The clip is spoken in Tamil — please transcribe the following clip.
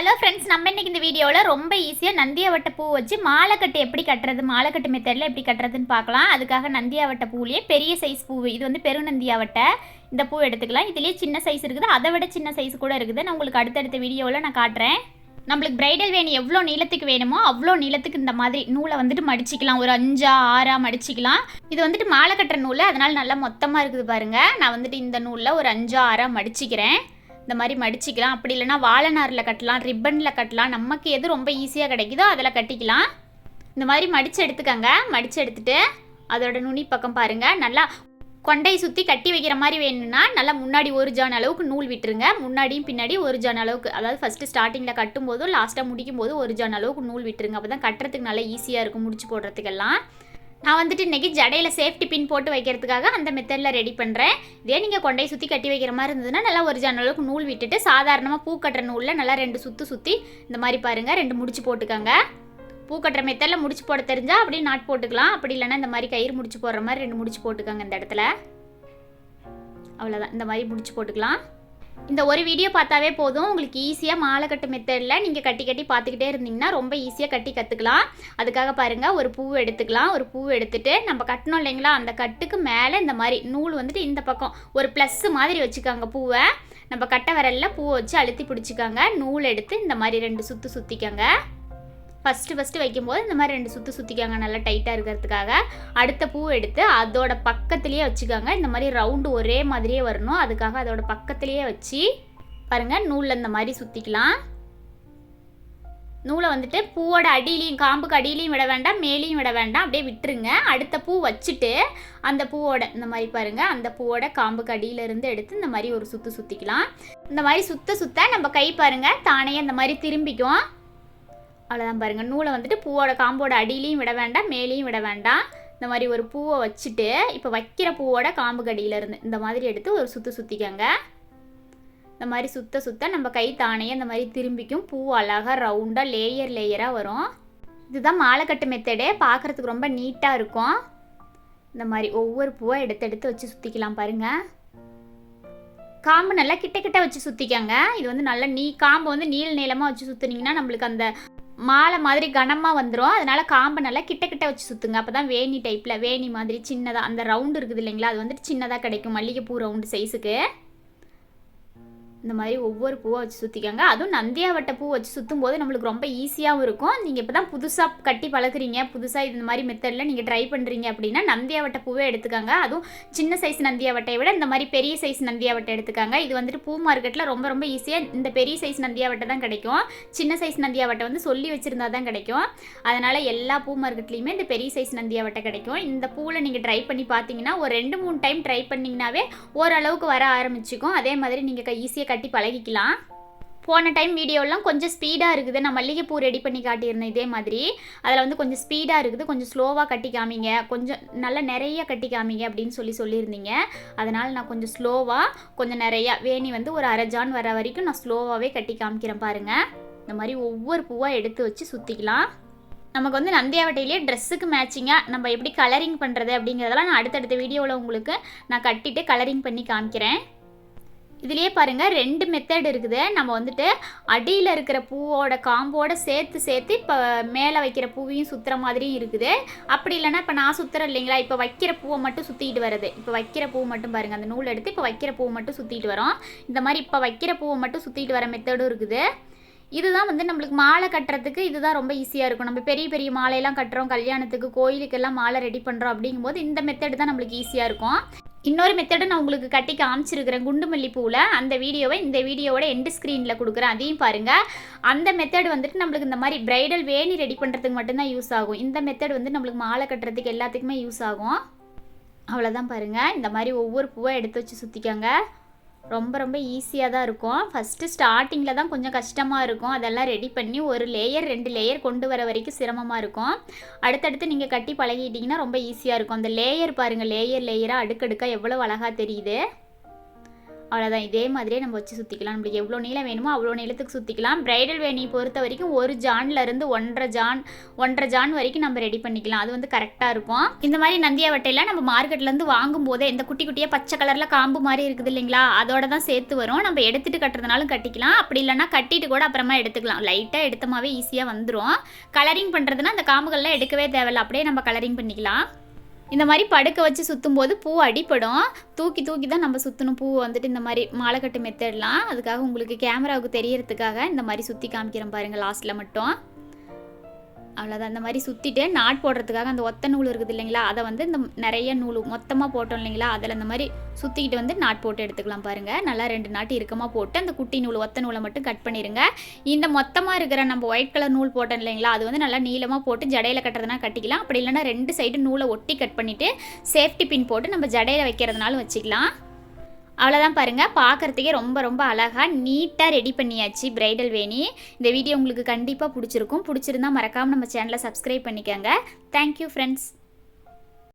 ஹலோ ஃப்ரெண்ட்ஸ் நம்ம இன்னைக்கு இந்த வீடியோவில் ரொம்ப ஈஸியாக நந்தியாவட்ட பூ வச்சு மாலைக்கட்டு எப்படி கட்டுறது மாலைக்கட்டு மெத்தடில் எப்படி கட்டுறதுன்னு பார்க்கலாம். அதுக்காக நந்தியாவட்ட பூவிலேயே பெரிய சைஸ் பூ இது வந்து பெருநந்தியாவட்டை இந்த பூ எடுத்துக்கலாம். இதுலேயே சின்ன சைஸ் இருக்குது அதை விட சின்ன சைஸ் கூட இருக்குது. நான் உங்களுக்கு அடுத்தடுத்த வீடியோவில் நான் காட்டுறேன். நம்மளுக்கு பிரைடல் வேணும் எவ்வளோ நீளத்துக்கு வேணுமோ அவ்வளோ நீளத்துக்கு இந்த மாதிரி நூலை வந்துட்டு மடிச்சிக்கலாம். ஒரு அஞ்சா ஆறா மடிச்சிக்கலாம். இது வந்துட்டு மாலை கட்டுற நூல் அதனால் நல்லா மொத்தமாக இருக்குது பாருங்கள் நான் வந்துட்டு இந்த நூலில் ஒரு அஞ்சா ஆறா மடிச்சிக்கிறேன். இந்த மாதிரி மடிச்சிக்கலாம். அப்படி இல்லைன்னா வாழைநாரில் கட்டலாம் ரிப்பனில் கட்டலாம். நமக்கு எது ரொம்ப ஈஸியாக கிடைக்குதோ அதில் கட்டிக்கலாம். இந்த மாதிரி மடித்து எடுத்துக்கங்க. மடித்து எடுத்துட்டு அதோட நுனி பக்கம் பாருங்கள் நல்லா கொண்டை சுற்றி கட்டி வைக்கிற மாதிரி வேணும்னா நல்லா முன்னாடி ஒரு ஜான் அளவுக்கு நூல் விட்டுருங்க. முன்னாடியும் பின்னாடி ஒரு ஜான் அளவுக்கு. அதாவது ஃபஸ்ட்டு ஸ்டார்டிங்கில் கட்டும் போதும் லாஸ்ட்டாக முடிக்கும் போது ஒரு ஜான் அளவுக்கு நூல் விட்டுருங்க. அப்போ தான் கட்டுறதுக்கு நல்லா ஈஸியாக இருக்கும் முடிச்சு போடுறதுக்கெல்லாம். நான் வந்துட்டு இன்றைக்கி ஜடையில் சேஃப்டி பின் போட்டு வைக்கிறதுக்காக அந்த மெத்தடில் ரெடி பண்ணுறேன் இதே நீங்கள் கொண்டை சுற்றி கட்டி வைக்கிற மாதிரி இருந்ததுன்னா நல்லா ஒரு ஜன்னலுக்கு நூல் விட்டுட்டு சாதாரணமாக பூ கட்டுற நூலில் நல்லா ரெண்டு சுற்று சுற்றி இந்த மாதிரி பாருங்கள் ரெண்டு முடிச்சு போட்டுக்கோங்க. பூ கட்டுற மெத்தடில் முடிச்சு போட தெரிஞ்சால் அப்படியே நாட் போட்டுக்கலாம். அப்படி இல்லைன்னா இந்த மாதிரி கயிறு முடிச்சு போடுற மாதிரி ரெண்டு முடிச்சு போட்டுக்கோங்க இந்த இடத்துல. அவ்வளோதான் இந்த மாதிரி முடிச்சு போட்டுக்கலாம். இந்த ஒரு வீடியோ பார்த்தாவே போதும். உங்களுக்கு ஈஸியாக மாலை கட்டு மெத்தடில் நீங்கள் கட்டி கட்டி பார்த்துக்கிட்டே இருந்தீங்கன்னா ரொம்ப ஈஸியாக கட்டி கற்றுக்கலாம் அதுக்காக பாருங்கள் ஒரு பூ எடுத்துக்கலாம். ஒரு பூ எடுத்துட்டு நம்ம கட்டணும் இல்லைங்களா? அந்த கட்டுக்கு மேலே இந்த மாதிரி நூல் வந்துட்டு இந்த பக்கம் ஒரு ப்ளஸ் மாதிரி வச்சுக்காங்க பூவை. நம்ம கட்டை விரல்ல பூவை வச்சு அழுத்தி பிடிச்சிக்கோங்க. நூல் எடுத்து இந்த மாதிரி ரெண்டு சுற்று சுற்றிக்கோங்க ஃபஸ்ட்டு ஃபஸ்ட்டு வைக்கும்போது இந்த மாதிரி ரெண்டு சுற்றி சுற்றிக்காங்க நல்லா டைட்டாக இருக்கிறதுக்காக அடுத்த பூ எடுத்து அதோட பக்கத்துலேயே வச்சுக்கோங்க. இந்த மாதிரி ரவுண்டு ஒரே மாதிரியே வரணும். அதுக்காக அதோட பக்கத்துலேயே வச்சு பாருங்கள் நூலில் இந்த மாதிரி சுற்றிக்கலாம் நூலை வந்துட்டு பூவோட அடியிலையும் காம்புக்கு அடியிலையும் விட வேண்டாம் மேலேயும் விட வேண்டாம். அப்படியே விட்டுருங்க. அடுத்த பூ வச்சுட்டு அந்த பூவோட இந்த மாதிரி பாருங்கள் அந்த பூவோட காம்புக்கு அடியிலேருந்து எடுத்து இந்த மாதிரி ஒரு சுற்று சுற்றிக்கலாம் இந்த மாதிரி சுத்த சுத்த நம்ம கை பாருங்கள் தானே இந்த மாதிரி திரும்பிக்கும். அவ்வளோதான் பாருங்கள் நூலை வந்துட்டு பூவோட காம்போட அடியிலையும் விட வேண்டாம் மேலேயும் விட வேண்டாம். இந்த மாதிரி ஒரு பூவை வச்சுட்டு இப்போ வைக்கிற பூவோட காம்பு கடியிலேருந்து இந்த மாதிரி எடுத்து ஒரு சுற்று சுற்றிக்கங்க இந்த மாதிரி சுத்த சுத்த நம்ம கை தானே இந்த மாதிரி திரும்பிக்கும். பூ அழகாக ரவுண்டாக லேயர் லேயராக வரும். இதுதான் மாலைக்கட்டு மெத்தடு பார்க்குறதுக்கு ரொம்ப நீட்டாக இருக்கும். இந்த மாதிரி ஒவ்வொரு பூவை எடுத்து எடுத்து வச்சு சுற்றிக்கலாம் பாருங்கள் காம்பு நல்லா கிட்ட கிட்ட வச்சு சுற்றிக்கங்க இது வந்து நல்லா நீ காம்பு வந்து நீள நீளமாக வச்சு சுற்றுனீங்கன்னா நம்மளுக்கு அந்த மாலை மாதிரி கனமாக வந்துடும் அதனால காம்பை நல்லா கிட்ட கிட்ட வச்சு சுற்றுங்க அப்போ தான் வேணி டைப்பில் வேணி மாதிரி சின்னதாக அந்த ரவுண்டு இருக்குது இல்லைங்களா? அது வந்துட்டு சின்னதாக கிடைக்கும். மல்லிகைப்பூ ரவுண்டு சைஸுக்கு இந்த மாதிரி ஒவ்வொரு பூவை வச்சு சுற்றிக்கோங்க அதுவும் நந்தியாவட்ட பூ வச்சு சுற்றும் போது நம்மளுக்கு ரொம்ப ஈஸியாகவும் இருக்கும். நீங்கள் இப்போ தான் புதுசாக கட்டி பழகுறீங்க. புதுசாக இந்த மாதிரி மெத்தடில் நீங்கள் ட்ரை பண்ணுறீங்க அப்படின்னா நந்தியாவட்ட பூவே எடுத்துக்கோங்க. அதுவும் சின்ன சைஸ் நந்தியாவட்டையை விட இந்த மாதிரி பெரிய சைஸ் நந்தியாவட்டை எடுத்துக்காங்க. இது வந்துட்டு பூ மார்க்கெட்டில் ரொம்ப ரொம்ப ஈஸியாக இந்த பெரிய சைஸ் நந்தியாவட்டை தான் கிடைக்கும். சின்ன சைஸ் நந்தியாவட்டை வந்து சொல்லி வச்சுருந்தா தான் கிடைக்கும். அதனால் எல்லா பூ மார்க்கெட்லேயுமே இந்த பெரிய சைஸ் நந்தியாவட்டை கிடைக்கும். இந்த பூவில் நீங்கள் ட்ரை பண்ணி பார்த்தீங்கன்னா ஒரு ரெண்டு மூணு டைம் ட்ரை பண்ணிங்கனாவே ஓரளவுக்கு வர ஆரம்பிச்சிக்கும். அதே மாதிரி நீங்கள் ஈஸியாக கட்டி பழகிக்கலாம். போன டைம் வீடியோலாம் கொஞ்சம் ஸ்பீடாக இருக்குது. நான் மல்லிகைப்பூ ரெடி பண்ணி காட்டியிருந்தேன் இதே மாதிரி. அதில் வந்து கொஞ்சம் ஸ்பீடாக இருக்குது. கொஞ்சம் ஸ்லோவாக கட்டி காமிங்க. கொஞ்சம் நல்லா நிறைய கட்டி காமிங்க அப்படின்னு சொல்லி சொல்லியிருந்தீங்க. அதனால் நான் கொஞ்சம் ஸ்லோவாக கொஞ்சம் நிறையா வேணி வந்து ஒரு அரை ஜான் வர வரைக்கும் நான் ஸ்லோவாகவே கட்டி காமிக்கிறேன் பாருங்கள் இந்த மாதிரி ஒவ்வொரு பூவாக எடுத்து வச்சு சுற்றிக்கலாம் நமக்கு வந்து நந்தியாவட்டையிலேயே ட்ரெஸ்ஸுக்கு மேட்சிங்காக நம்ம எப்படி கலரிங் பண்ணுறது அப்படிங்கிறதெல்லாம் நான் அடுத்தடுத்த வீடியோவில் உங்களுக்கு நான் கட்டிட்டு கலரிங் பண்ணி காமிக்கிறேன். இதுலேயே பாருங்கள் ரெண்டு மெத்தட் இருக்குது. நம்ம வந்துட்டு அடியில் இருக்கிற பூவோட காம்போட சேர்த்து சேர்த்து இப்போ மேலே வைக்கிற பூவையும் சுற்றுற மாதிரியும் இருக்குது. அப்படி இல்லைன்னா இப்போ நான் சுற்றுறேன் இல்லைங்களா? இப்போ வைக்கிற பூவை மட்டும் சுற்றிட்டு வருது இப்போ வைக்கிற பூ மட்டும் பாருங்கள் அந்த நூல் எடுத்து இப்போ வைக்கிற பூவை மட்டும் சுற்றிட்டு வரோம். இந்த மாதிரி இப்போ வைக்கிற பூவை மட்டும் சுற்றிட்டு வர மெத்தடும் இருக்குது. இதுதான் வந்து நம்மளுக்கு மாலை கட்டுறதுக்கு இதுதான் ரொம்ப ஈஸியாக இருக்கும். நம்ம பெரிய பெரிய மாலையெல்லாம் கட்டுறோம். கல்யாணத்துக்கு கோயிலுக்கெல்லாம் மாலை ரெடி பண்ணுறோம் அப்படிங்கும்போது இந்த மெத்தடு தான் நம்மளுக்கு ஈஸியாக இருக்கும். இன்னொரு மெத்தடை நான் உங்களுக்கு கட்டி காமிச்சிருக்கிறேன். குண்டு மல்லிப்பூவில் அந்த வீடியோவை இந்த வீடியோவோட எண்டு ஸ்க்ரீனில் கொடுக்குறேன். அதையும் பாருங்கள் அந்த மெத்தட் வந்துட்டு நம்மளுக்கு இந்த மாதிரி பிரைடல் வேணி ரெடி பண்ணுறதுக்கு மட்டும்தான் யூஸ் ஆகும். இந்த மெத்தட் வந்து நம்மளுக்கு மாலை கட்டுறதுக்கு எல்லாத்துக்குமே யூஸ் ஆகும். அவ்வளோதான் பாருங்கள் இந்த மாதிரி ஒவ்வொரு பூவை எடுத்து வச்சு சுற்றிக்கோங்க ரொம்ப ரொம்ப ஈஸியாக தான் இருக்கும். ஃபஸ்ட்டு ஸ்டார்டிங்கில் தான் கொஞ்சம் கஷ்டமாக இருக்கும். அதெல்லாம் ரெடி பண்ணி ஒரு லேயர் ரெண்டு லேயர் கொண்டு வர வரைக்கும் சிரமமாக இருக்கும். அடுத்தடுத்து நீங்கள் கட்டி பழகிட்டிங்கன்னா ரொம்ப ஈஸியாக இருக்கும். அந்த லேயர் பாருங்கள் லேயர் லேயராக அடுக்கடுக்காக எவ்வளோ அழகாக தெரியுது. அவ்வளோதான் இதே மாதிரியே நம்ம வச்சு சுற்றிக்கலாம் நம்மளுக்கு எவ்வளோ நீளம் வேணுமோ அவ்வளோ நீளத்துக்கு சுற்றிக்கலாம் பிரைடல் வேணி பொறுத்த வரைக்கும் ஒரு ஜான்ல இருந்து ஒன்றரை ஜான் ஒன்றரை ஜான் வரைக்கும் நம்ம ரெடி பண்ணிக்கலாம். அது வந்து கரெக்டாக இருக்கும். இந்த மாதிரி நந்தியா வட்டையெல்லாம் நம்ம மார்க்கெட்லேருந்து வாங்கும் போதே இந்த குட்டி குட்டியாக பச்சை கலரில் காம்பு மாதிரி இருக்குது இல்லைங்களா? அதோட தான் சேர்த்து வரும். நம்ம எடுத்துட்டு கட்டுறதுனாலும் கட்டிக்கலாம். அப்படி இல்லைன்னா கட்டிட்டு கூட அப்புறமா எடுத்துக்கலாம். லைட்டாக எடுத்தமாவே ஈஸியாக வந்துடும் கலரிங் பண்ணுறதுனா அந்த காம்புகள்லாம் எடுக்கவே தேவையில்ல. அப்படியே நம்ம கலரிங் பண்ணிக்கலாம். இந்த மாதிரி படுக்க வச்சு சுற்றும் போது பூ அடிப்படும் தூக்கி தூக்கி தான் நம்ம சுற்றணும் பூ வந்துட்டு இந்த மாதிரி மாலைக்கட்டு மெத்தட்லாம். அதுக்காக உங்களுக்கு கேமராவுக்கு தெரியறதுக்காக இந்த மாதிரி சுற்றி காமிக்கிறேன் பாருங்கள் லாஸ்ட்டில் மட்டும். அவ்வளோதான் இந்த மாதிரி சுற்றிட்டு நாட் போடுறதுக்காக அந்த ஒத்த நூல் இருக்குது இல்லைங்களா? அதை வந்து இந்த நிறைய நூல் மொத்தமாக போட்டோம் இல்லைங்களா? அதில் இந்த மாதிரி சுற்றிக்கிட்டு வந்து நாட் போட்டு எடுத்துக்கலாம் பாருங்கள் நல்லா ரெண்டு நாட்டு இறுக்கமாக போட்டு அந்த குட்டி நூல் ஒத்த நூலை மட்டும் கட் பண்ணிடுங்க இந்த மொத்தமாக இருக்கிற நம்ம ஒயிட் கலர் நூல் போட்டோம் இல்லைங்களா? அது வந்து நல்லா நீளமாக போட்டு ஜடையில் கட்டுறதுனா கட்டிக்கலாம். அப்படி இல்லைன்னா ரெண்டு சைடு நூலை ஒட்டி கட் பண்ணிவிட்டு சேஃப்டி பின் போட்டு நம்ம ஜடையில் வைக்கிறதுனாலும் வச்சுக்கலாம். அவ்வளோதான் பாருங்கள் பார்க்குறதுக்கே ரொம்ப ரொம்ப அழகாக நீட்டாக ரெடி பண்ணியாச்சு பிரைடல் வேணி. இந்த வீடியோ உங்களுக்கு கண்டிப்பாக பிடிச்சிருக்கும். பிடிச்சிருந்தா மறக்காமல் நம்ம சேனலை சப்ஸ்கிரைப் பண்ணிக்கோங்க. Thank you friends